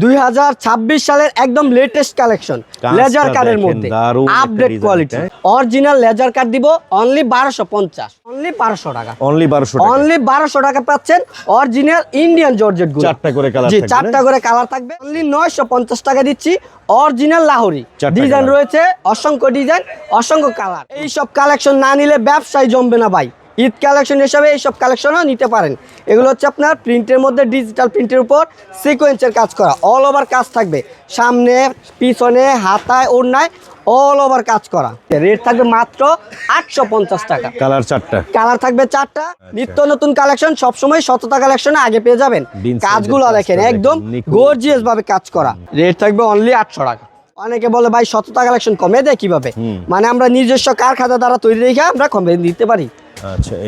দুই হাজার ছাব্বিশ সালের একদম লেটেস্ট কালেকশন লেজার দেখেন, মধ্যে। Update quality? Original laser card দিব অনলি বারোশো পঞ্চাশ। অনলি বারোশো টাকা। অনলি বারোশো অনলি বারোশো টাকা পাচ্ছেন অরিজিনাল ইন্ডিয়ান জর্জেটগুলো। চারটা করে কালার জি চারটা করে কালার থাকবে। অনলি নয়শো পঞ্চাশ টাকা দিচ্ছি অরিজিনাল লাহোরি ডিজাইন রয়েছে অসংখ্য ডিজাইন অসংখ্য কালার এই সব কালেকশন না নিলে ব্যবসায় জমবে না ভাই। ঈদ কালেকশন হিসাবে এইসব কালেকশনও নিতে পারেন। এগুলো হচ্ছে আপনার প্রিন্টের মধ্যে ডিজিটাল প্রিন্টের উপর সিকোয়েন্সের কাজ করা অল ওভার কাজ থাকবে। সামনে পিছনে হাতায় ওড়নায় অল ওভার কাজ করা। রেট থাকবে মাত্র আটশো পঞ্চাশ টাকা। কালার চারটা। কালার থাকবে চারটা। নিত্য নতুন কালেকশন সবসময় সততা কালেকশনে আগে পেয়ে যাবেন। কাজগুলো দেখেন একদম গর্জিয়াস ভাবে কাজ করা। রেট থাকবে অনলি আটশো টাকা। অনেকে বলে ভাই সততা কালেকশন কমে দেয় কীভাবে? মানে আমরা নিজস্ব কারখানা দ্বারা তৈরি রেখে আমরা কমে দিতে পারি। আচ্ছা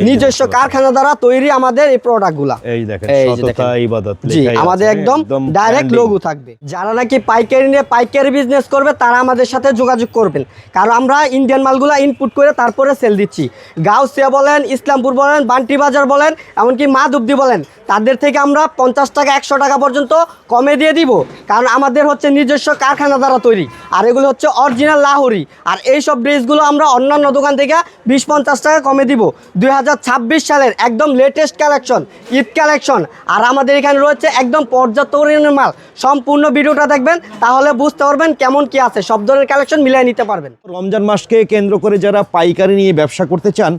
নিজস্ব কারখানা দ্বারা তৈরি আমাদের এই প্রোডাক্টগুলা এই দেখেন। সততা ইবাদত জি আমাদের একদম ডাইরেক্ট। লোগো থাকবে। যারা নাকি পাইকারি নিয়ে পাইকারি বিজনেস করবে তারা আমাদের সাথে যোগাযোগ করবেন। কারণ আমরা ইন্ডিয়ান মালগুলা ইনপুট করে তারপরে সেল দিচ্ছি। গাউসিয়া বলেন ইসলামপুর বলেন বান্টি বাজার বলেন এমনকি মা দুবদি বলেন তাদের থেকে আমরা পঞ্চাশ টাকা একশো টাকা পর্যন্ত কমে দিয়ে দিব। কারণ আমাদের হচ্ছে নিজস্ব কারখানা দ্বারা তৈরি। আর এগুলো হচ্ছে অরিজিনাল লাহোরি। আর এই সব ড্রেসগুলো আমরা অন্যান্য দোকান থেকে বিশ পঞ্চাশ টাকা কমে দিব। দুই সালের একদম লেটেস্ট কালেকশন ঈদ কালেকশন আর আমাদের এখানে রয়েছে একদম পর্যাপ্ত পরিমাণের মাল। সম্পূর্ণ ভিডিওটা দেখবেন, তাহলে বুঝতে পারবেন কেমন কি আছে। সব ধরনের কালেকশন মিলিয়ে নিতে পারবেন। রমজান মাসকে কেন্দ্র করে যারা পাইকারি নিয়ে ব্যবসা করতে চান,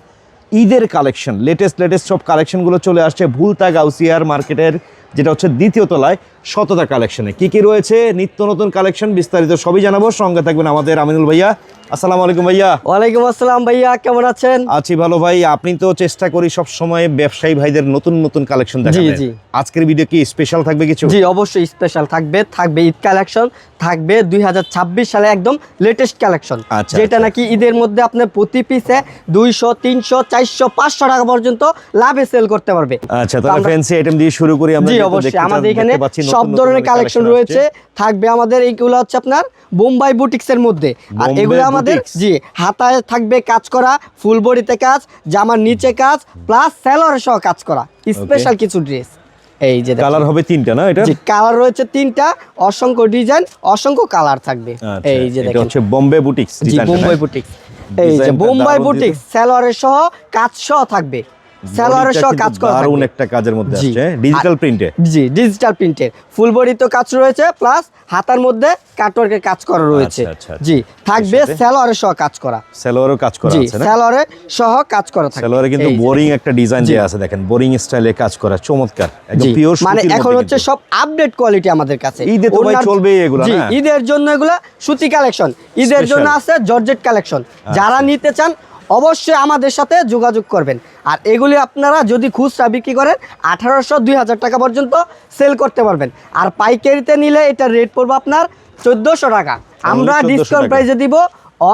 ঈদের কালেকশন লেটেস্ট লেটেস্ট সব কালেকশনগুলো চলে আসছে ভুলতা গাউসিয়ার মার্কেটের যেটা হচ্ছে দ্বিতীয় তলায় শততা কালেকশনে। কি কি রয়েছে? নিত্য নতুন কালেকশন বিস্তারিত সবই জানাব। সঙ্গে থাকবেন আমাদের আমিনুল ভাইয়া। আসসালামু আলাইকুম ভাইয়া। ওয়ালাইকুম আসসালাম ভাইয়া কেমন আছেন? আছি ভালো ভাই। আপনি তো চেষ্টা করি সব সময় ব্যবসায়ী ভাইদের নতুন নতুন কালেকশন দেখাবেন জি। আজকের ভিডিও কি স্পেশাল থাকবে কিছু? জি অবশ্যই স্পেশাল থাকবে। থাকবে ঈদ কালেকশন থাকবে দুই হাজার ছাব্বিশ সালে একদম লেটেস্ট কালেকশন। আচ্ছা, যেটা আচ্ছা। নাকি ঈদের মধ্যে আপনার প্রতি পিসে দুইশো তিনশো চারশো পাঁচশো টাকা পর্যন্ত লাভে সেল করতে পারবে। আচ্ছা তাহলে ফ্যান্সি আইটেম দিয়ে শুরু করি আমরা অবশ্যই। আমাদের এখানে সব ধরনের কালেকশন রয়েছে। থাকবে আমাদের এইগুলো হচ্ছে আপনার বোম্বাই বুটিক্স এর মধ্যে। আর এগুলো আমাদের জি হাতায় থাকবে কাজ করা ফুল বডিতে কাজ জামার নিচে কাজ প্লাস স্যালোয়ার সহ কাজ করা। স্পেশাল কিছু ড্রেস এই যে কালার হবে তিনটা না এটা? কালার রয়েছে তিনটা অসংখ্য ডিজাইন অসংখ্য কালার থাকবে। আচ্ছা, এই যে দেখেন। হচ্ছে বোম্বে বুটিক্স জি বোম্বাই না? বুটিক এই যে বোম্বাই দারুণ বুটিক ডিজাইন। স্যালোয়ারের সহ কাজ সহ থাকবে। সহ কাজ করা দারুণ থাকবে একটা কাজের মধ্যে। আসছে। ডিজিটাল প্রিন্টে জি ডিজিটাল প্রিন্টের ফুল বডি তো কাজ রয়েছে প্লাস হাতার মধ্যে কাটওয়ার্কের কাজ করা রয়েছে। আচ্ছা, আচ্ছা, আচ্ছা। জি থাকবে এর সহ কাজ করা। সেলোয়ারও কাজ করা আছে না? সহ কাজ করা থাকবে সেলোয়ারে কিন্তু বোরিং একটা ডিজাইন আছে দেখেন। বোরিং স্টাইলে কাজ করা চমৎকার। একদম পিওর মানে এখন হচ্ছে সব আপডেট কোয়ালিটি আমাদের কাছে। ঈদে তো ভাই চলবেই এগুলা, না? ঈদের জন্য এগুলা সুতি কালেকশন ঈদের জন্য আছে জর্জেট কালেকশন যারা নিতে চান অবশ্যই আমাদের সাথে যোগাযোগ করবেন। আর এগুলি আপনারা যদি খুচরা বিক্রি করেন আঠারোশো দুই হাজার টাকা পর্যন্ত সেল করতে পারবেন। আর পাইকারিতে নিলে এটা রেট পড়বে আপনার চোদ্দোশো টাকা। আমরা ডিসকাউন্ট। প্রাইসে দিব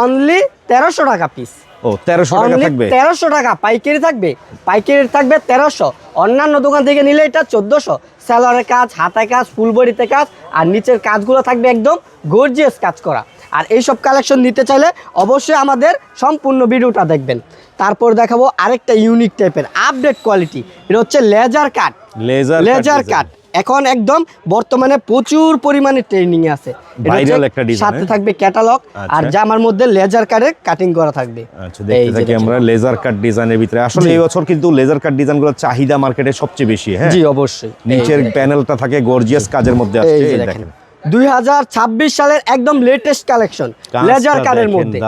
অনলি তেরোশো টাকা পিস ও তেরোশো টাকা থাকবে? তেরোশো টাকা। পাইকারি থাকবে? পাইকারি থাকবে তেরোশো। অন্যান্য দোকান থেকে নিলে এটা চোদ্দোশো। স্যালোয়ারের কাজ হাতায় কাজ ফুলবড়িতে কাজ আর নিচের কাজগুলো থাকবে একদম গর্জিয়াস কাজ করা। আর এইসব কালেকশন নিতে চাইলে অবশ্যই আমাদের সম্পূর্ণ ভিডিওটা দেখবেন। তারপর দেখাবো আরেকটা ইউনিক টাইপের আপডেট কোয়ালিটি এটা হচ্ছে laser cut laser laser cut এখন একদম বর্তমানে প্রচুর পরিমাণে ট্রেনিং আছে। সাথে? থাকবে ক্যাটালগ আর আচ্ছা। জামার মধ্যে লেজার কাটের কাটিং করা থাকবে। আচ্ছা দেখতে থাকি আমরা লেজার কাট ডিজাইনের ভিতরে। আসলে এই বছর কিন্তু লেজার কাট ডিজাইনগুলোর চাহিদা মার্কেটে সবচেয়ে বেশি হ্যাঁ? জি অবশ্যই। নিচের প্যানেলটা থাকে গর্জিয়াস কাজের মধ্যে আসছে এই দেখেন। দুই সালের একদম লেটেস্ট কালেকশন লেজার দেখেন, মধ্যে।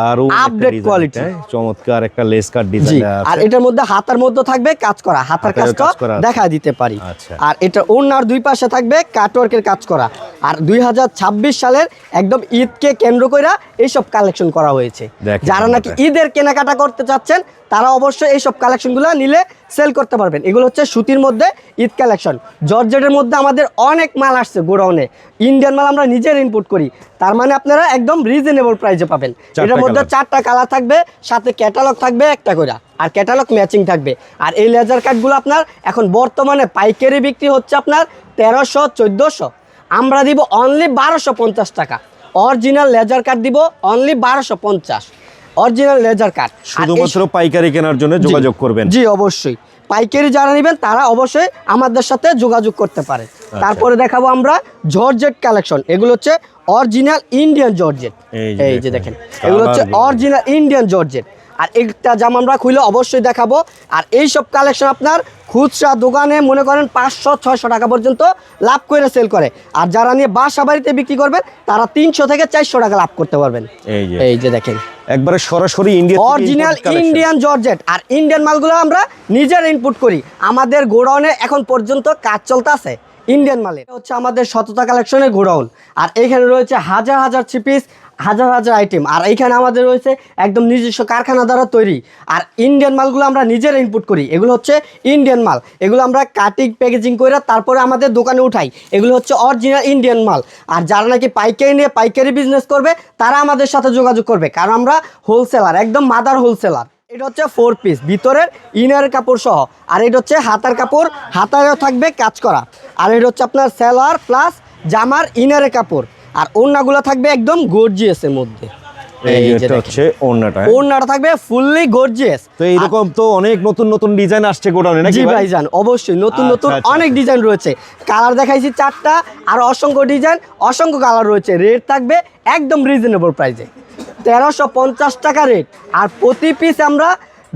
আপডেট কোয়ালিটি এটা, চমৎকার একটা লেস কাট ডিজাইন আর এটার মধ্যে হাতার মধ্যে থাকবে কাজ করা হাতার কাজটা দেখা দিতে পারি। আচ্ছা। আর এটা ওনার দুই পাশে থাকবে কাটওয়ার্কের কাজ করা। আর দুই হাজার ছাব্বিশ সালের একদম ঈদকে কেন্দ্র করে এইসব কালেকশন করা হয়েছে। যারা নাকি ঈদের কেনাকাটা করতে চাচ্ছেন তারা অবশ্যই এইসব কালেকশনগুলো নিলে সেল করতে পারবেন। এগুলো হচ্ছে সুতির মধ্যে ঈদ কালেকশন জর্জেটের মধ্যে আমাদের অনেক মাল আসছে গোডাউনে। ইন্ডিয়ান মাল আমরা নিজের ইনপুট করি। তার মানে আপনারা একদম রিজনেবল প্রাইসে পাবেন। এটার মধ্যে চারটা কালার থাকবে সাথে ক্যাটালগ থাকবে একটা করে। আর ক্যাটালগ ম্যাচিং থাকবে। আর এই লেজার কার্ডগুলো আপনার এখন বর্তমানে পাইকারি বিক্রি হচ্ছে আপনার তেরোশো চোদ্দোশো। আমরা দিব অনলি বারোশো পঞ্চাশ টাকা। অরিজিনাল লেজার কার্ড দিব অনলি বারোশো পঞ্চাশ। অরিজিনাল লেজার কাট শুধুমাত্র পাইকারি কেনার জন্য যোগাযোগ করবেন। জি অবশ্যই। পাইকারি যারা নেবেন তারা অবশ্যই আমাদের সাথে যোগাযোগ করতে পারে। তারপরে দেখাবো আমরা জর্জেট কালেকশন এগুলো হচ্ছে অরিজিনাল ইন্ডিয়ান জর্জেট এই যে দেখেন। দেখেন। এগুলো হচ্ছে অরিজিনাল ইন্ডিয়ান জর্জেট আর একটা জামা আমরা খুলে অবশ্যই দেখাবো। আর এই সব কালেকশন আপনার খুচরা দোকানে মনে করেন পাঁচশো ছয়শো টাকা পর্যন্ত লাভ করে সেল করে। আর যারা নিয়ে বাসা বাড়িতে বিক্রি করবেন তারা তিনশো থেকে চারশো টাকা লাভ করতে পারবেন। এই যে। দেখেন। একবারে সরাসরি ইন্ডিয়া অরিজিনাল ইন্ডিয়ান জর্জেট আর ইন্ডিয়ান মালগুলো আমরা নিজের ইনপুট করি। আমাদের গোডাউনে এখন পর্যন্ত কাজ চলতে আছে ইন্ডিয়ান মালে এটা হচ্ছে আমাদের সততা কালেকশনের গোডাউন। আর এখানে রয়েছে হাজার হাজার চিপিস হাজার হাজার আইটেম আর এইখানে আমাদের রয়েছে একদম নিজস্ব কারখানা দ্বারা তৈরি। আর ইন্ডিয়ান মালগুলো আমরা নিজের ইনপুট করি। এগুলো হচ্ছে ইন্ডিয়ান মাল। এগুলো আমরা কাটিং প্যাকেজিং করে তারপরে আমাদের দোকানে উঠাই। এগুলো হচ্ছে অরিজিনাল ইন্ডিয়ান মাল। আর যারা নাকি পাইকারি নিয়ে পাইকারি বিজনেস করবে, তারা আমাদের সাথে যোগাযোগ করবে। কারণ আমরা হোলসেলার একদম মাদার হোলসেলার এটা হচ্ছে ফোর পিস ভিতরের ইনার কাপড় সহ। আর এটা হচ্ছে হাতার কাপড়। হাতায়ও থাকবে কাজ করা। আর এটা হচ্ছে আপনার সেলোয়ার প্লাস জামার ইনারের কাপড়। আর ওড়নাগুলো থাকবে একদম গর্জিয়াসের মধ্যে। হচ্ছে ওন্নাটা ওড়নাটা থাকবে ফুললি গর্জিয়াস তো এইরকম তো অনেক নতুন নতুন ডিজাইন আসছে গোডাউনে নাকি জি ভাইজান অবশ্যই নতুন আচ্ছা, নতুন আচ্ছা, অনেক আচ্ছা। ডিজাইন রয়েছে। কালার দেখাইছি চারটা আর অসংখ্য ডিজাইন অসংখ্য কালার রয়েছে। রেট থাকবে একদম রিজনেবল প্রাইসে তেরোশো পঞ্চাশ টাকা রেট আর প্রতি পিস আমরা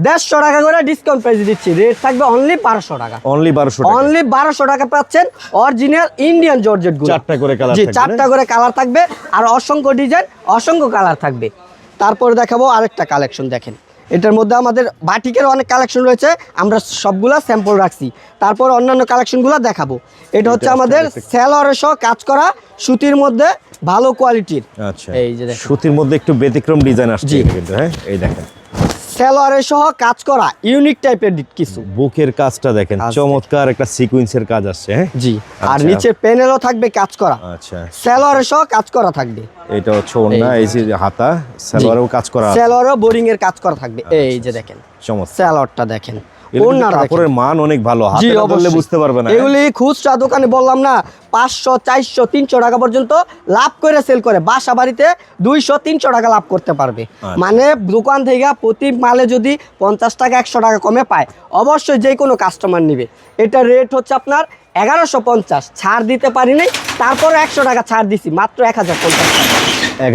দেড়শো টাকা করে ডিসকাউন্ট প্রাইসে দিচ্ছি। রেট থাকবে অনলি বারোশো টাকা। অনলি বারোশো অনলি বারোশো টাকা পাচ্ছেন অরিজিনাল ইন্ডিয়ান জর্জেট চারটা করে colour জি চারটা করে কালার থাকবে আর অসংখ্য ডিজাইন অসংখ্য কালার থাকবে। তারপর দেখাবো আরেকটা কালেকশন দেখেন। এটার মধ্যে আমাদের বাটিকের অনেক কালেকশন রয়েছে আমরা সবগুলা স্যাম্পল রাখছি। তারপর অন্যান্য কালেকশনগুলো দেখাবো। এটা হচ্ছে আমাদের স্যালোয়ারের সহ কাজ করা সুতির মধ্যে ভালো কোয়ালিটির আচ্ছা। এই যে দেখেন। সুতির মধ্যে একটু ব্যতিক্রম ডিজাইন আসছে কিন্তু হ্যাঁ? এই দেখেন। স্যালোয়ারের সহ কাজ করা ইউনিক টাইপের কিছু। বুকের কাজটা দেখেন কাজ চমৎকার একটা সিকোয়েন্সের কাজ আছে হ্যাঁ? জি। আর নিচে নিচের প্যানেলও থাকবে কাজ করা। আচ্ছা। সেলোয়ারের সহ কাজ করা থাকবে। এটা হচ্ছে ওন্না এই যে হাতা সেলোয়ারও কাজ করা সেলোয়ারও বোরিং এর কাজ করা থাকবে। এই যে দেখেন। চমৎকার। সেলোয়ারটা দেখেন। এর কিন্তু ওনার দেখেন। কাপড়ের মান অনেক ভালো হাতে ধরলে অবশ্যই। বুঝতে পারবে না হ্যাঁ? এগুলি খুচরা দোকানে বললাম না পাঁচশো চারশো তিনশো টাকা পর্যন্ত লাভ করে সেল করে। বাসা বাড়িতে দুইশো তিনশো টাকা লাভ করতে পারবে। আচ্ছা। মানে দোকান থেকে প্রতি মালে যদি পঞ্চাশ টাকা একশো টাকা কমে পায় অবশ্যই যে কোনো কাস্টমার নিবে। এটা রেট হচ্ছে আপনার এগারোশো পঞ্চাশ। ছাড় দিতে পারিনি তারপর একশো টাকা ছাড় দিছি মাত্র এক হাজার পঞ্চাশ টাকা। এক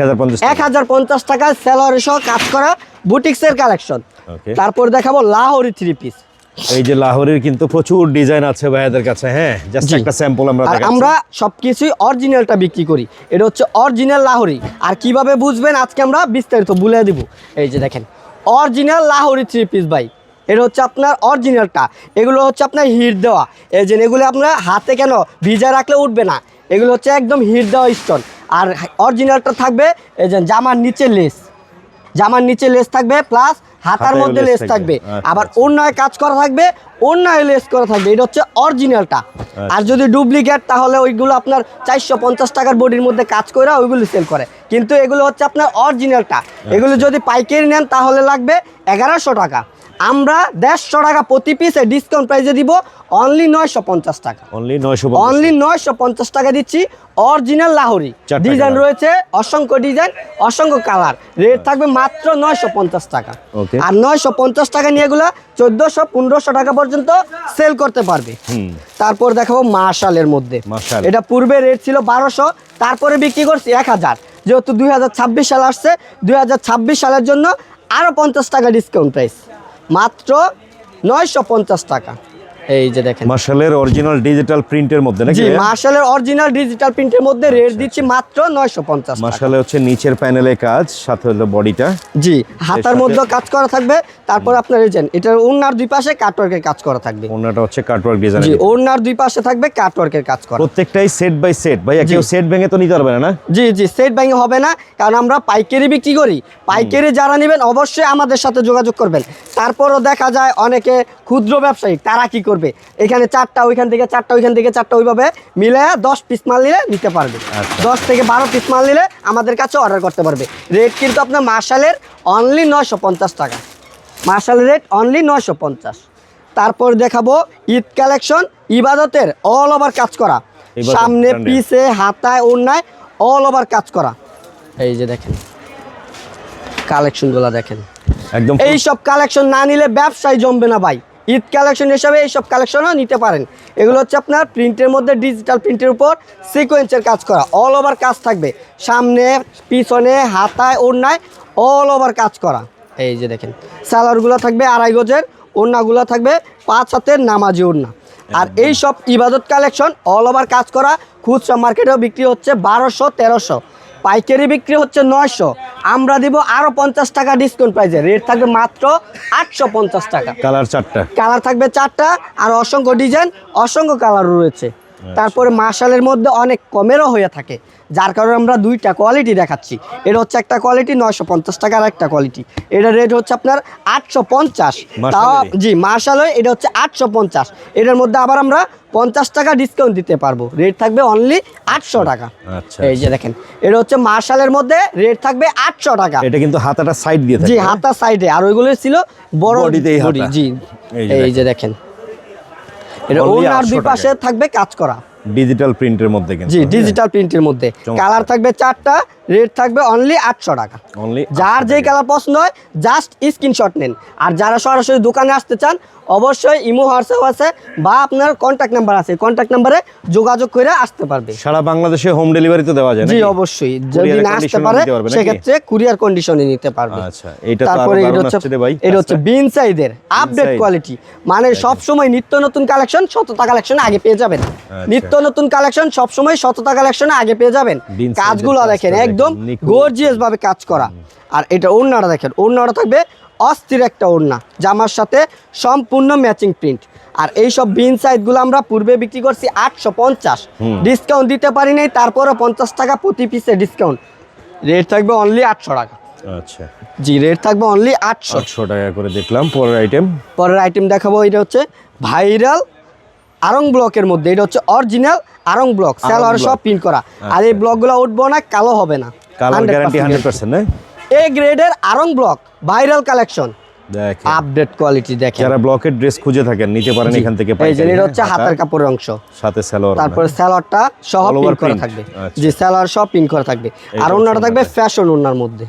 হাজার পঞ্চাশ টাকায় স্যালোয়ার সহ কাজ করা বুটিক্সের কালেকশন। তারপর দেখাবো লাহোরি থ্রি পিস। এই যে লাহোরের কিন্তু প্রচুর ডিজাইন আছে ভাইয়াদের কাছে হ্যাঁ? জাস্ট একটা স্যাম্পল আমরা। আমরা সবকিছুই অরিজিনালটা বিক্রি করি। এটা হচ্ছে অরিজিনাল লাহোরি। আর কীভাবে বুঝবেন আজকে আমরা বিস্তারিত বলে দিব। এই যে দেখেন অরিজিনাল লাহোরি থ্রি পিস ভাই। এটা হচ্ছে আপনার অরিজিনালটা এগুলো হচ্ছে আপনার হিট দেওয়া। এই যে এগুলো আপনার হাতে কেন ভিজা রাখলে উঠবে না। এগুলো হচ্ছে একদম হিট দেওয়া স্টোন আর অরিজিনালটা থাকবে এই যে জামার নিচে লেস জামার নিচে লেস থাকবে প্লাস হাতার মধ্যে লেস থাকবে। আচ্ছা, আবার আচ্ছা। অন্যায় কাজ করা থাকবে অন্যায় লেস করা থাকবে এটা হচ্ছে অরিজিনালটা আর যদি ডুপ্লিকেট তাহলে ওইগুলো আপনার চারশো পঞ্চাশ টাকার বডির মধ্যে কাজ করে ওইগুলো সেল করে। কিন্তু এগুলো হচ্ছে আপনার অরিজিনালটা এগুলো যদি পাইকারি নেন তাহলে লাগবে এগারোশো টাকা। আমরা দেড়শো টাকা প্রতি পিসে ডিসকাউন্ট প্রাইসে দিব। অনলি নয়শো পঞ্চাশ টাকা। অনলি নয়শো অনলি নয়শো পঞ্চাশ টাকা দিচ্ছি। অরিজিনাল লাহোরি। ডিজাইন রয়েছে অসংখ্য ডিজাইন অসংখ্য কালার রেট থাকবে মাত্র নয়শো পঞ্চাশ টাকা. আর নয়শো পঞ্চাশ টাকা নিয়ে এগুলো চোদ্দোশো পনেরোশো টাকা পর্যন্ত সেল করতে পারবে। তারপর দেখাবো মার্শালের মধ্যে। এটা পূর্বে রেট ছিল বারোশো তারপরে বিক্রি করছি এক হাজার। যেহেতু দুই হাজার ছাব্বিশ সাল আসছে দুই হাজার ছাব্বিশ সালের জন্য আরও পঞ্চাশ টাকা ডিসকাউন্ট প্রাইস মাত্র নয়শো পঞ্চাশ টাকা। এই যে দেখেন। মার্শালের অরিজিনাল ডিজিটাল প্রিন্টের মধ্যে নাকি মার্শালের অরিজিনাল ডিজিটাল প্রিন্টের মধ্যে রেট দিচ্ছি মাত্র নয়শো পঞ্চাশ মার্শালে হচ্ছে নিচের প্যানেলে কাজ সাথে হলো বডিটা জি হাতার মধ্যে কাজ করা থাকবে তারপর আপনার এই যে এটার ওনার দুই পাশে কাটওয়ার্কের কাজ করা থাকবে। ওনাটা হচ্ছে কাটওয়ার্ক ডিজাইন জি ওনার দুই পাশে থাকবে কাটওয়ার্কের কাজ করা। প্রত্যেকটাই সেট বাই সেট ভাইয়া কেউ সেট ভেঙে তো নিতে পারবে না না? জি জি সেট ব্যাংকে হবে না কারণ আমরা পাইকারি বিক্রি করি। পাইকারি যারা নেবেন অবশ্যই আমাদের সাথে যোগাযোগ করবেন। তারপরও দেখা যায় অনেকে ক্ষুদ্র ব্যবসায়ী তারা কি করবে? এখানে চারটা ওইখান থেকে চারটা ওইখান থেকে চারটা ওইভাবে মিলে দশ পিস মাল নিলে নিতে পারবে। আচ্ছা। দশ থেকে বারো পিস মাল নিলে আমাদের কাছে অর্ডার করতে পারবে। রেট কিন্তু আপনার মার্শালের অনলি নয়শো পঞ্চাশ টাকা। মার্শালের রেট অনলি নয়শো পঞ্চাশ। তারপর দেখাবো ঈদ কালেকশন ইবাদতের অল ওভার কাজ করা। সামনে। পিছে হাতায় ওড়নায় অল ওভার কাজ করা। এই যে দেখেন কালেকশনগুলো দেখেন। একদম এই সব কালেকশন না নিলে ব্যবসায় জমবে না ভাই। ঈদ কালেকশন হিসাবে এইসব কালেকশনও নিতে পারেন। এগুলো হচ্ছে আপনার প্রিন্টের মধ্যে ডিজিটাল প্রিন্টের উপর সিকোয়েন্সের কাজ করা অল ওভার কাজ থাকবে। সামনে পিছনে হাতায় ওড়নায় অল ওভার কাজ করা। এই যে দেখেন সালোয়ারগুলো থাকবে আড়াই গজের ওড়নাগুলো থাকবে পাঁচ হাতের নামাজি ওড়না। আর এই সব ইবাদত কালেকশন অল ওভার কাজ করা খুচরা মার্কেটেও বিক্রি হচ্ছে বারোশো তেরোশো। পাইকারি বিক্রি হচ্ছে নয়শো। আমরা দিব আরও পঞ্চাশ টাকা ডিসকাউন্ট প্রাইজে রেট থাকবে মাত্র আটশো পঞ্চাশ টাকা। কালার চারটা। কালার থাকবে চারটা আর অসংখ্য ডিজাইন অসংখ্য কালার রয়েছে। তারপরে মার্শালের মধ্যে অনেক কমেরও হয়ে থাকে যার কারণে আমরা দুইটা কোয়ালিটি দেখাচ্ছি। এটা হচ্ছে একটা কোয়ালিটি নয়শো পঞ্চাশ টাকার একটা কোয়ালিটি এটা রেট হচ্ছে আপনার আটশো পঞ্চাশ। তাও জি মার্শাল হয় এটা হচ্ছে আটশো পঞ্চাশ। এটার মধ্যে আবার আমরা পঞ্চাশ টাকা ডিসকাউন্ট দিতে পারব। রেট থাকবে অনলি আটশো টাকা। আচ্ছা। এই যে দেখেন এটা হচ্ছে মার্শালের মধ্যে রেট থাকবে আটশো টাকা। এটা কিন্তু হাতাটা সাইড দিয়ে জি হাতা সাইডে আর ওইগুলো ছিল বডি জি। এই যে দেখেন। এটা ওনার 800 দুই পাশে থাকবে কাজ করা। ডিজিটাল প্রিন্টের মধ্যে জি ডিজিটাল প্রিন্টের মধ্যে। কালার থাকবে চারটা রেট থাকবে অনলি আটশো টাকা। অনলি যার যেই কালার পছন্দ হয় জাস্ট স্ক্রিনশট নেন। আর যারা সরাসরি দোকানে আসতে চান অবশ্যই ইমো হোয়াটসঅ্যাপ আছে বা আপনার কন্ট্যাক্ট নাম্বার আছে। কন্ট্যাক্ট নাম্বারে যোগাযোগ করে আসতে পারবে। সারা বাংলাদেশে হোম ডেলিভারি তো দেওয়া যায় জি অবশ্যই। যদি না আসতে পারে? সেক্ষেত্রে কুরিয়ার কন্ডিশনে নিতে পারবে। আচ্ছা আরও তারপরে এটা হচ্ছে ভাই। এটা হচ্ছে বিন সাইজের আপডেট কোয়ালিটি মানে সব সময় নিত্য নতুন কালেকশন সততা কালেকশন আগে পেয়ে যাবেন। আচ্ছা। নিত্য নতুন কালেকশন সব সময় সততা কালেকশন আগে পেয়ে যাবেন। কাজগুলো দেখেন, একদম গর্জিয়াস ভাবে কাজ করা। আর এটা ওড়নাটা দেখেন ওড়নাটা থাকবে অস্থির একটা ওড়না জামার সাথে সম্পূর্ণ ম্যাচিং প্রিন্ট আর এই সব বিন সাইজগুলো আমরা পূর্বে বিক্রি করছি আটশো পঞ্চাশ। ডিসকাউন্ট দিতে পারি নাই তারপরে পঞ্চাশ টাকা প্রতি পিসে ডিসকাউন্ট রেট থাকবে অনলি আটশো টাকা। আচ্ছা। জি রেট থাকবে অনলি আটশো। আটশো টাকা করে দেখলাম পরের আইটেম পরের আইটেম দেখাবো এটা হচ্ছে ভাইরাল আরং ব্লকের মধ্যে এটা হচ্ছে অরিজিনাল আরং ব্লক স্যালোয়ার। সব প্রিন্ট করা। আর এই ব্লকগুলো উঠবো না কালো হবে না। গ্যারান্টি এ গ্রেডের আরং ব্লক ভাইরাল কালেকশন দেখেন। আপডেট কোয়ালিটি দেখেন। যারা ব্লকের ড্রেস খুঁজে থাকেন নিতে পারেন এখান থেকে এই যে এটা হচ্ছে হ্যাঁ, হাতের কাপড়ের অংশ। সাথে তারপরে সহ All করা থাকবে। আচ্ছা। জি প্রিন্ট করা থাকবে। আর অন্যটা থাকবে ফ্যাশন ওনার মধ্যে।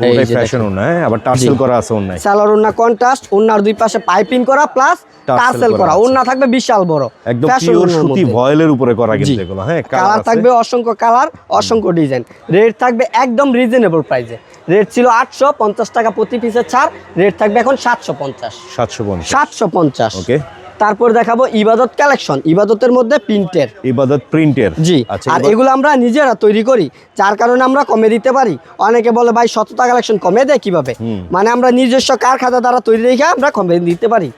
পুরোটাই ফ্যাশন দেখেন। না আবার টার্সেল করা আছে অন্যায় স্যালোয়ার ওন্না কন্ট্রাস্ট ওন্নার দুই পাশে পাইপিং করা প্লাস টাসেল করা করা। থাকবে বিশাল বড়। একদম পিওর সুতি ভয়েলের উপরে করা কিন্তু এগুলো হ্যাঁ কালার থাকবে অসংখ্য কালার অসংখ্য ডিজাইন রেট থাকবে একদম রিজনেবল প্রাইসে রেট ছিল আটশো পঞ্চাশ টাকা প্রতি পিসের ছাড় রেট থাকবে এখন সাতশো পঞ্চাশ। সাতশো পঞ্চাশ। সাতশো পঞ্চাশ। ওকে তারপর দেখাবো ইবাদত কালেকশন ইবাদতের মধ্যে প্রিন্টের। ইবাদত প্রিন্টের? জি আচ্ছা আর এগুলো আমরা নিজেরা তৈরি করি যার কারণে আমরা কমে দিতে পারি। অনেকে বলে ভাই সততা কালেকশন কমে দেয় কীভাবে? মানে আমরা নিজস্ব কারখানা দ্বারা তৈরি রেখে আমরা কমে দিতে পারি।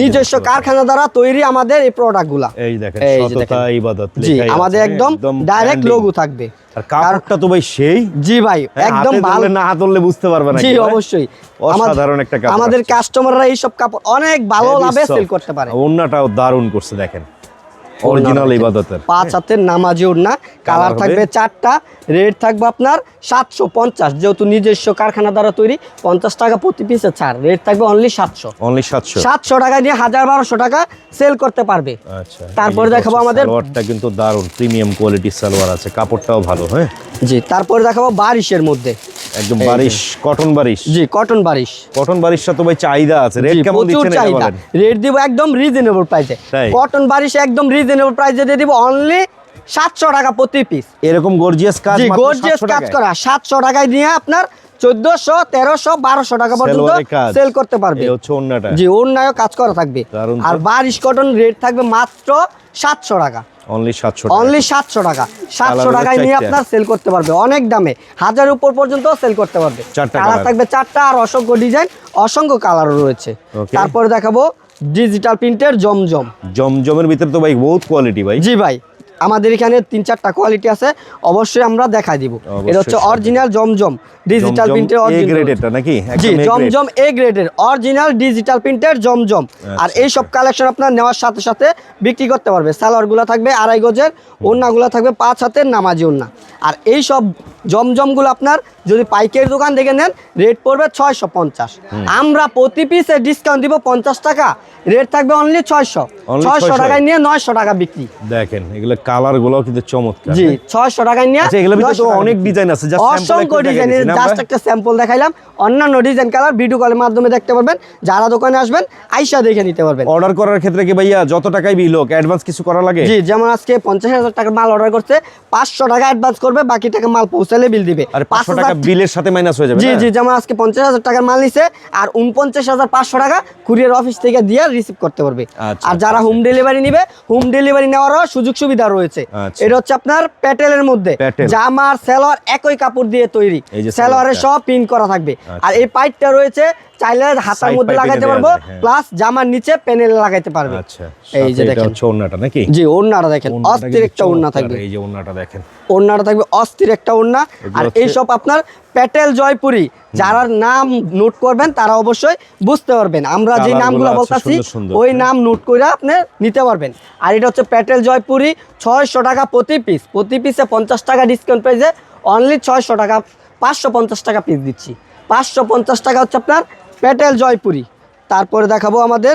নিজস্ব কারখানা দ্বারা তৈরি আমাদের এই প্রোডাক্টগুলা এই দেখেন সততা ইবাদত আমাদের একদম ডাইরেক্ট লোগো থাকবে। আর কাপড়টা তো ভাই সেই। জি ভাই হ্যাঁ, একদম ভালো। না হাত ধরলে বুঝতে পারবে না জি অবশ্যই। অসাধারণ একটা কাপড় আমাদের কাস্টমাররা এই এইসব কাপড় অনেক ভালো লাভে। সেল করতে পারে। ওন্নাটাও দারুণ করছে দেখেন। অরিজিনাল ইবাদতের। পাঁচ হাতের নামাজি ওড়না কালার থাকবে চারটা রেট থাকবে আপনার সাতশো পঞ্চাশ। যেহেতু নিজস্ব কারখানা দ্বারা তৈরি পঞ্চাশ টাকা প্রতি পিসে ছাড়। রেট থাকবে অনলি সাতশো। অনলি সাতশো। সাতশো টাকা দিয়ে হাজার বারোশো টাকা সেল করতে পারবে। আচ্ছা তারপরে দেখাবো আমাদের- সালোয়ারটা কিন্তু দারুণ প্রিমিয়াম কোয়ালিটির সালোয়ার আছে। কাপড়টাও ভালো হ্যাঁ? জি তারপরে দেখাবো বারিশের মধ্যে। একদম বারিশ কটন বারিশ। জি কটন বারিশ। কটন বারিশটা তো ভাই চাহিদা আছে। রেট কেমন দিচ্ছেন রেট দিব একদম রিজনেবল প্রাইসে কটন বারিশে একদম রিজনেবল প্রাইসে দিয়ে দিব অনলি সাতশো টাকা প্রতি পিস এরকম গর্জিয়াস কাজ গর্জিয়াস কাজ করা। সাতশো টাকায় নিয়ে আপনার চোদ্দশো তেরোশো বারোশো টাকা পর্যন্ত সেল করতে পারবে। জি অন্যায় কাজ করা থাকবে। আর বারিশ কটন রেট থাকবে মাত্র সাতশো টাকা। অনলি সাতশো অনলি সাতশো টাকা। সাতশো টাকায় নিয়ে আপনার সেল করতে পারবে অনেক দামে। হাজার উপর পর্যন্ত সেল করতে পারবে। চারটা কালার থাকবে চারটা আর অসংখ্য ডিজাইন অসংখ্য কালারও রয়েছে. তারপরে দেখাবো ডিজিটাল প্রিন্টের জমজম। জমজমের ভিতরে তো ভাই বহুত কোয়ালিটি ভাই। জি ভাই। আমাদের এখানে তিন চারটা কোয়ালিটি আছে অবশ্যই আমরা দেখাই দিব। এটা হচ্ছে অরিজিনাল জমজম ডিজিটাল প্রিন্টের নাকি? জি। জমজম এ গ্রেডের অরিজিনাল ডিজিটাল প্রিন্টের জমজম। আর এই সব কালেকশন আপনার নেওয়ার সাথে সাথে বিক্রি করতে পারবে। সালোয়ারগুলো থাকবে আড়াই গজের ওড়নাগুলো থাকবে পাঁচ হাতের নামাজি ওড়না। আর এই সব জমজমগুলো আপনার যদি পাইকারি দোকান থেকে নেন রেট পড়বে ছয়শো পঞ্চাশ। আমরা প্রতি পিসে ডিসকাউন্ট দিব পঞ্চাশ টাকা। রেট থাকবে অনলি ছয়শো ছয়শো। টাকায় নিয়ে নয়শো টাকা বিক্রি। দেখেন এগুলো কালারগুলো কিন্তু চমৎকার। জি হ্যাঁ? ছয়শো টাকায় নিয়ে আচ্ছা এগুলোর ভিতরে তো অনেক ডিজাইন আছে জাস্ট অসংখ্য ডিজাইনের জাস্ট একটা স্যাম্পল দেখাইলাম। অন্যান্য ডিজাইন কালার ভিডিও কলের মাধ্যমে দেখতে পারবেন। যারা দোকানে আসবেন আইসা দেখে নিতে পারবেন। অর্ডার করার ক্ষেত্রে কি ভাইয়া যত টাকাই বিল হোক অ্যাডভান্স কিছু করা লাগে? জি যেমন আজকে পঞ্চাশ হাজার টাকার মাল অর্ডার করছে পাঁচশো টাকা অ্যাডভান্স করবে বাকি টাকা মাল পৌঁছালে বিল দিবে। আর পাঁচ পাঁচশো টাকা বিলের সাথে মাইনাস হয়ে যাবে জি জি যেমন আজকে পঞ্চাশ হাজার টাকার মাল নিছে আর উনপঞ্চাশ হাজার পাঁচশো টাকা কুরিয়ার অফিস থেকে দিয়ে রিসিভ করতে পারবে। আচ্ছা, আর যারা হোম ডেলিভারি নিবে হোম ডেলিভারি নেওয়ারও সুযোগ সুবিধা রয়েছে। আচ্ছা। এটা হচ্ছে আপনার প্যাটেলের মধ্যে। জামার সেলোয়ার একই কাপড় দিয়ে তৈরি। সেলোয়ারের সব প্রিন্ট করা থাকবে। আচ্ছা। আর এই পাইপটা রয়েছে চাইলে হাতার মধ্যে লাগাইতে পারব হ্যাঁ। প্লাস জামার নিচে প্যানেলে লাগাইতে পারবে। আচ্ছা। এই যে দেখেন। ওড়নাটা নাকি? জি ওড়নাটা দেখেন। অস্থির একটা ওড়না থাকবে। এই যে ওড়নাটা দেখেন। ওড়নাটা থাকবে অস্থির একটা ওড়না। আর এইসব আপনার প্যাটেল জয়পুরি যারা নাম নোট করবেন তারা অবশ্যই বুঝতে পারবেন। আমরা যে নামগুলো বলতাছি। ওই নাম নোট করে আপনি নিতে পারবেন। আর এটা হচ্ছে প্যাটেল জয়পুরি ছয়শো টাকা প্রতি পিস প্রতি পিসে পঞ্চাশ টাকা ডিসকাউন্ট প্রাইসে অনলি ছয়শো টাকা পাঁচশো পঞ্চাশ টাকা পিস দিচ্ছি। পাঁচশো পঞ্চাশ টাকা হচ্ছে আপনার প্যাটেল জয়পুরি। তারপরে দেখাবো আমাদের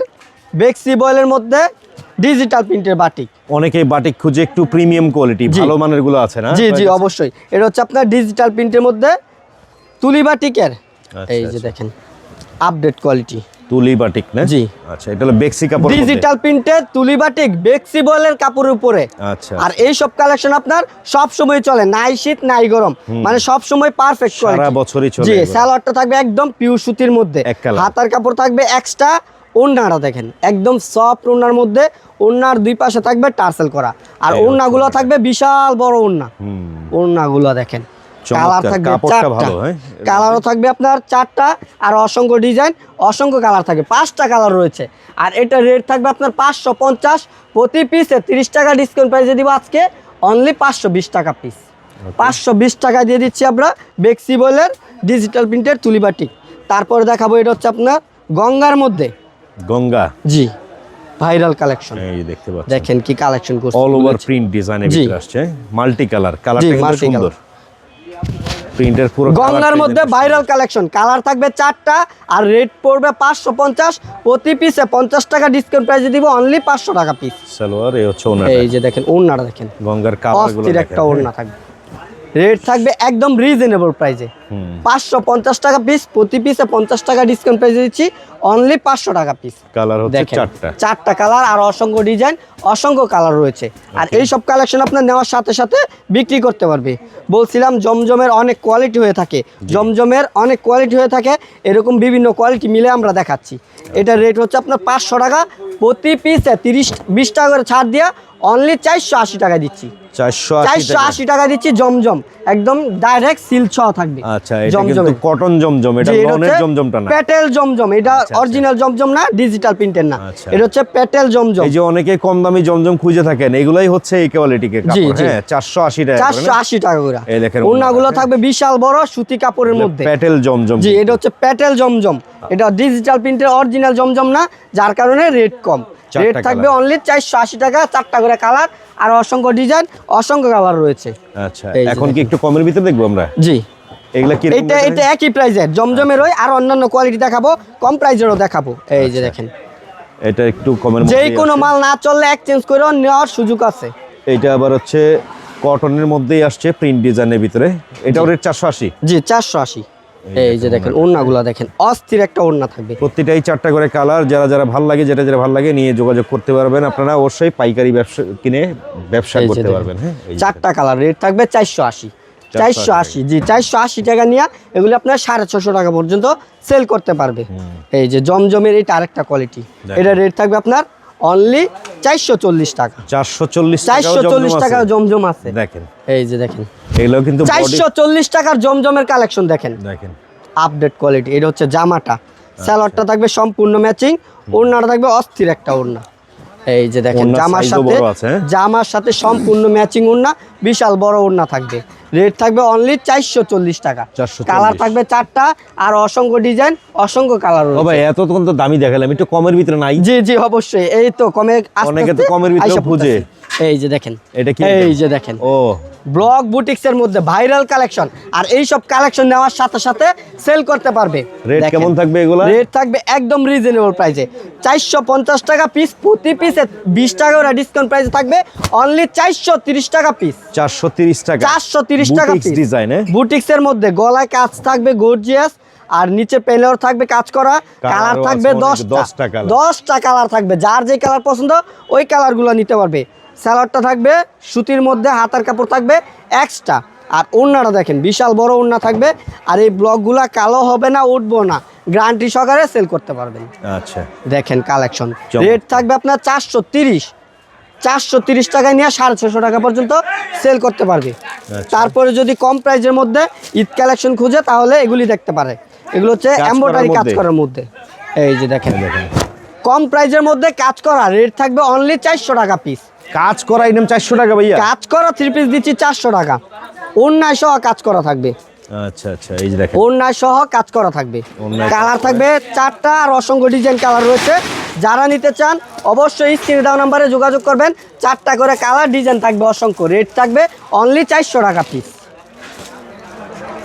বেক্সি বয়েলের মধ্যে ডিজিটাল প্রিন্টের বাটিক অনেকেই বাটিক খুঁজে একটু প্রিমিয়াম কোয়ালিটি ভালো মানেরগুলো আছে না? জি জি অবশ্যই। এটা হচ্ছে আপনার ডিজিটাল প্রিন্টের মধ্যে তুলি বাটিকের আচ্ছা, এই যে আচ্ছা। দেখেন আপডেট কোয়ালিটি তুলি বাটিক না? জি। আচ্ছা এটা হলো বেক্সি কাপড় ডিজিটাল প্রিন্টের তুলি বাটিক বেক্সি বয়েলের কাপড়ের উপরে। আচ্ছা। আর এই সব কালেকশন আপনার সব সময় চলে নাই শীত নাই গরম। মানে সব সময় পারফেক্ট সারা বছরই চলে জি। সালোয়ারটা থাকবে একদম পিওর সুতির মধ্যে। হাতার কাপড় থাকবে এক্সট্রা ওড়নাটা দেখেন একদম সফট ওড়নার মধ্যে ওড়নার দুই পাশে থাকবে টার্সেল করা। আর ওড়নাগুলো থাকবে বিশাল বড় ওড়না। ওড়নাগুলো দেখেন কালার থাকবে চারটা। ভালো, হ্যাঁ? কালারও থাকবে আপনার চারটা আর অসংখ্য ডিজাইন অসংখ্য কালার থাকবে। পাঁচটা কালার রয়েছে। আর এটা রেট থাকবে আপনার পাঁচশো পঞ্চাশ প্রতি পিসে তিরিশ টাকা ডিসকাউন্ট প্রাইসে দিব আজকে অনলি পাঁচশো বিশ টাকা পিস পাঁচশো বিশ টাকা দিয়ে দিচ্ছি আমরা বেক্সি বলের ডিজিটাল প্রিন্টের তুলিবাটি তারপরে দেখাবো এটা হচ্ছে আপনার গঙ্গার মধ্যে। গঙ্গা। জি ভাইরাল কালেকশন এই দেখতে পাচ্ছেন। দেখেন কি কালেকশন করছে। অল ওভার প্রিন্ট ডিজাইনের। ভিতরে আসছে। মাল্টি কালার কালারটা কিন্তু সুন্দর। প্রিন্টের পুরো গঙ্গার মধ্যে ভাইরাল কালেকশন কালার থাকবে চারটা আর রেট পড়বে পাঁচশো পঞ্চাশ। প্রতি পিসে পঞ্চাশ টাকা ডিসকাউন্ট প্রাইসে দিব অনলি পাঁচশো টাকা পিস সালোয়ার এই হচ্ছে ওনাটা এই যে দেখেন ওড়নাটা দেখেন। গঙ্গার অস্থির একটা ওড়না থাকবে। রেট থাকবে একদম রিজনেবল প্রাইসে পাঁচশো পঞ্চাশ টাকা পিস প্রতি পিসে পঞ্চাশ টাকা ডিসকাউন্ট প্রাইসে দিচ্ছি। অনলি পাঁচশো টাকা পিস কালার হচ্ছে দেখেন চারটা। কালার আর অসংখ্য ডিজাইন অসংখ্য কালার রয়েছে। আর এই সব কালেকশন আপনার নেওয়ার সাথে সাথে বিক্রি করতে পারবে। বলছিলাম জমজমের অনেক কোয়ালিটি হয়ে থাকে। জমজমের অনেক কোয়ালিটি হয়ে থাকে। এরকম বিভিন্ন কোয়ালিটি মিলে আমরা দেখাচ্ছি। এটা রেট হচ্ছে আপনার পাঁচশো টাকা। প্রতি পিসে তিরিশ বিশ টাকা করে ছাড় দিয়া অনলি চারশো আশি টাকা দিচ্ছি। চারশো আশি টাকা দিচ্ছি জমজম। একদম ডাইরেক্ট সিল থাকবে। আচ্ছা কটন জমজম। এটা জি, লনের জমজমটা না? প্যাটেল জমজম এটা আচ্ছা, আচ্ছা। অরিজিনাল জমজম না ডিজিটাল প্রিন্টের না। আচ্ছা। এটা হচ্ছে জমজম। এই যে অনেকে কম দামি জমজম খুঁজে থাকেন এগুলাই হচ্ছে এই কাপড় হ্যাঁ টাকা করে এই দেখেন থাকবে বিশাল বড় সুতি কাপড়ের মধ্যে। প্যাটেল জমজম জি এটা হচ্ছে প্যাটেল জমজম। এটা ডিজিটাল প্রিন্টের অরিজিনাল জমজম না যার কারণে রেট কম। রেট থাকবে অনলি চারশো আশি টাকা চারটা করে কালার আর অসংখ্য ডিজাইন অসংখ্য কালার রয়েছে। আচ্ছা এখন কি একটু কমের ভিতরে দেখব আমরা? জি। এগুলা কি এটা এটা একই প্রাইসের জমজমের ওই আর অন্যান্য কোয়ালিটি দেখাবো কম প্রাইসেরও দেখাবো। এই যে দেখেন। এটা একটু কমের যেই মধ্যেই কোনো মাল না চললে এক্সচেঞ্জ করেও নেওয়ার সুযোগ আছে। এটা আবার হচ্ছে কটনের মধ্যেই আসছে প্রিন্ট ডিজাইনের ভিতরে। এটাও রেট চারশো আশি? জি চারশো আশি। এই যে দেখেন ওড়নাগুলো দেখেন অস্থির একটা ওড়না থাকবে। প্রতিটাই চারটা করে কালার যারা যারা ভালো লাগে যেটা যেটা ভালো লাগে নিয়ে যোগাযোগ করতে পারবেন। আপনারা অবশ্যই পাইকারি ব্যবসা কিনে ব্যবসা করতে পারবেন হ্যাঁ? চারটা কালার রেট থাকবে চারশো আশি। চারশো আশি জি চারশো আশি টাকা নিয়ে এগুলি আপনার সাড়ে ছশো টাকা পর্যন্ত সেল করতে পারবে। এই যে জমজমের এটা আরেকটা কোয়ালিটি এটা রেট থাকবে আপনার অনলি চারশো চল্লিশ টাকা। চারশো চল্লিশ চারশো চল্লিশ টাকার জমজম আছে। দেখেন। এই যে দেখেন। এগুলো কিন্তু চারশো চল্লিশ টাকার জমজমের কালেকশন দেখেন। দেখেন। আপডেট কোয়ালিটি এটা হচ্ছে জামাটা। স্যালোয়ারটা থাকবে সম্পূর্ণ ম্যাচিং ওড়নাটা থাকবে অস্থির একটা ওড়না। এই যে দেখেন জামার সাথে হ্যাঁ? জামার সাথে সম্পূর্ণ ম্যাচিং ওড়না বিশাল বড় ওড়না থাকবে। রেট থাকবে অনলি চারশো চল্লিশ টাকা। 440 কালার থাকবে চারটা আর অসংখ্য ডিজাইন অসংখ্য কালার ভাই এত তো দামি দেখালাম একটু কমের ভিতরে নাই? জি জি অবশ্যই। এই তো কমে অনেকে তো কমের আইসা খুঁজে। এই যে দেখেন। এটা কি এই যে দেখেন। ও। ব্লক বুটিক্স এর মধ্যে ভাইরাল কালেকশন আর এই সব কালেকশন নেওয়ার সাথে সাথে সেল করতে পারবে। রেট। কেমন থাকবে এগুলো? রেট থাকবে একদম রিজনেবল প্রাইসে চারশো পঞ্চাশ টাকা পিস প্রতি পিসে বিশ টাকা করে ডিসকাউন্ট প্রাইসে থাকবে। অনলি চারশো তিরিশ টাকা পিস চারশো তিরিশ টাকা। চারশো তিরিশ টাকা পিস ডিজাইন বুটিক্স এর মধ্যে গলায় কাজ থাকবে গর্জিয়াস আর নিচে পেলেও থাকবে কাজ করা কালার থাকবে আছে অনেক, দশটা। দশটা colour। দশটা কালার থাকবে যার যে কালার পছন্দ ওই কালারগুলো নিতে পারবে। স্যালাডটা থাকবে সুতির মধ্যে হাতার কাপড় থাকবে এক্সট্রা আর ওড়নাটা দেখেন বিশাল বড় ওড়না থাকবে আর এই ব্লকগুলা কালো হবে না উঠবো না। গ্যারান্টি সহকারে সেল করতে পারবেন। আচ্ছা। দেখেন কালেকশন রেট থাকবে আপনার চারশো তিরিশ। চারশো তিরিশ টাকায় নিয়ে সাড়ে ছশো টাকা পর্যন্ত সেল করতে পারবে। আচ্ছা। তারপরে যদি কম প্রাইজের মধ্যে ঈদ কালেকশন খুঁজে তাহলে এগুলি দেখতে পারে। এগুলো হচ্ছে এম্ব্রয়ডারি কাজ করার মধ্যে। এই যে দেখেন। কম প্রাইজের মধ্যে কাজ করা রেট থাকবে অনলি চারশো টাকা পিস কাজ করা আইটেম চারশো টাকা ভাইয়া? কাজ করা থ্রি পিস দিচ্ছি চারশো টাকা। অন্যায় সহ কাজ করা থাকবে। আচ্ছা আচ্ছা এই যে দেখেন। ওড়নায় সহ কাজ করা থাকবে। কালার থাকবে চারটা আর অসংখ্য ডিজাইন কালার রয়েছে। যারা নিতে চান অবশ্যই স্ক্রিনে দেওয়া নাম্বারে যোগাযোগ করবেন। চারটা করে কালার ডিজাইন থাকবে অসংখ্য। রেট থাকবে অনলি চারশো টাকা পিস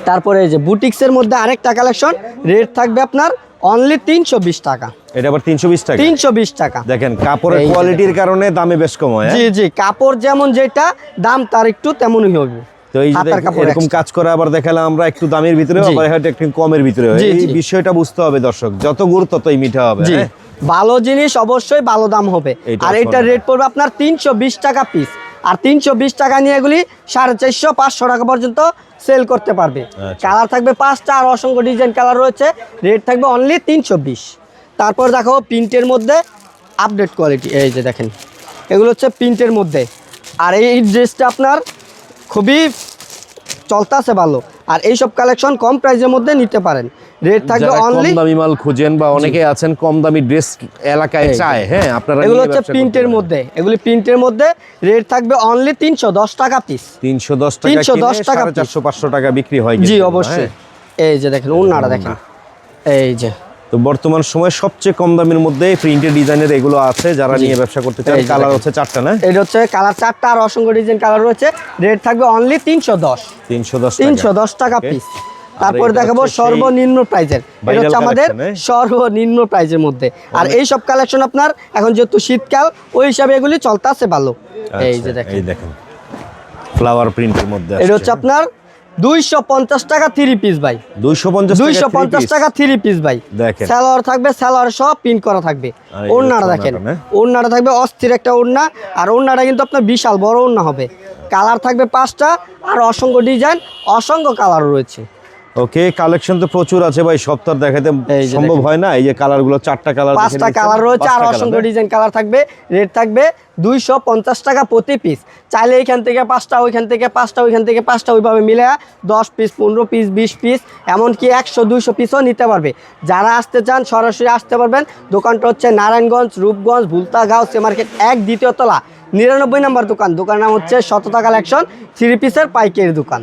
তারপরে এই যে বুটিক্সের মধ্যে আরেকটা কালেকশন রেট থাকবে আপনার অনলি তিনশো বিশ টাকা। এটা আবার তিনশো টাকা? তিনশো টাকা। দেখেন কাপড়ের কোয়ালিটির কারণে দামে বেশ কম হয় হ্যাঁ? জি জি কাপড় যেমন যেটা দাম তার একটু তেমনই হবে। তো এই এরকম কাজ করে আবার দেখালাম আমরা একটু দামের ভিতরে। আবার একটু কমের ভিতরে এই বিষয়টা বুঝতে হবে দর্শক যত গুড় ততই মিঠা হবে? ভালো জিনিস অবশ্যই ভালো দাম হবে। আর এটা রেট পড়বে আপনার তিনশো বিশ টাকা পিস আর তিনশো বিশ টাকা নিয়ে এগুলি সাড়ে চারশো পাঁচশো টাকা পর্যন্ত সেল করতে পারবে। আচ্ছা। কালার থাকবে পাঁচটা আর অসংখ্য ডিজাইন কালার রয়েছে। রেট থাকবে অনলি তিনশো বিশ। তারপর দেখো প্রিন্টের মধ্যে আপডেট কোয়ালিটি এই যে দেখেন। এগুলো হচ্ছে প্রিন্টের মধ্যে। আর এই ড্রেসটা আপনার খুবই চলতেছে ভালো। আর এইসব কালেকশন কম প্রাইসের মধ্যে নিতে পারেন। রেট থাকবে যারা কম দামি মাল খুঁজেন বা অনেকে আছেন কম দামি ড্রেস এলাকায় চায় হ্যাঁ আপনারা এগুলো হচ্ছে প্রিন্টের মধ্যে। এগুলি প্রিন্টের মধ্যে রেট থাকবে অনলি তিনশো দশ টাকা পিস তিনশো দশ টাকা 310 টাকা টাকা চারশো পাঁচশো টাকা বিক্রি হয় জি অবশ্যই। হ্যাঁ? এই যে দেখেন উন্নাটা দেখেন। এই যে। তো বর্তমান সময় সবচেয়ে কম দামের মধ্যে প্রিন্টেড ডিজাইনের এগুলো আছে যারা নিয়ে ব্যবসা করতে চান। কালার হচ্ছে চারটা না? এটা হচ্ছে কালার চারটা আর অসংখ্য ডিজাইন কালার রয়েছে। রেট থাকবে অনলি তিনশো দশ। তিনশো দশ তিনশো দশ টাকা পিস তারপর দেখাবো সর্বনিম্ন প্রাইজের। এটা হচ্ছে আমাদের eh? সর্বনিম্ন প্রাইজের মধ্যে। আর এই সব কালেকশন আপনার এখন যেহেতু শীতকাল ওই হিসাবে এগুলি চলতেছে ভালো। এই যে দেখেন। আচ্ছা, এই দেখেন। ফ্লাওয়ার প্রিন্টের মধ্যে এটা হচ্ছে আপনার দুইশো পঞ্চাশ টাকা থ্রি পিস ভাই। টাকা থ্রি পিস ভাই। দেখেন। স্যালোয়ার থাকবে স্যালোয়ার সব প্রিন্ট করা থাকবে। ওড়নাটা দেখেন। ওড়নাটা ওড়নাটা থাকবে অস্থির একটা ওড়না। আর ওড়নাটা কিন্তু আপনার বিশাল বড় ওড়না হবে। কালার থাকবে পাঁচটা আর অসংখ্য ডিজাইন অসংখ্য কালার রয়েছে। ওকে কালেকশন তো প্রচুর আছে ভাই আর দেখাতে সম্ভব হয় না এই যে কালারগুলো চারটা কালার পাঁচটা কালার রয়েছে আর অসংখ্য ডিজাইন কালার থাকবে রেট থাকবে দুইশো পঞ্চাশ টাকা প্রতি পিস চাইলে এইখান থেকে পাঁচটা ওইখান থেকে পাঁচটা ওইখান থেকে পাঁচটা ওইভাবে মিলে দশ পিস পনেরো পিস বিশ পিস এমনকি একশো দুইশো পিসও নিতে পারবে। যারা আসতে চান সরাসরি আসতে পারবেন। দোকানটা হচ্ছে নারায়ণগঞ্জ রূপগঞ্জ ভুলতাগাঁও সে মার্কেট এক দ্বিতীয় তলা নিরানব্বই নম্বর দোকান। দোকানের নাম হচ্ছে শততা কালেকশন থ্রি পিসের পাইকারি দোকান।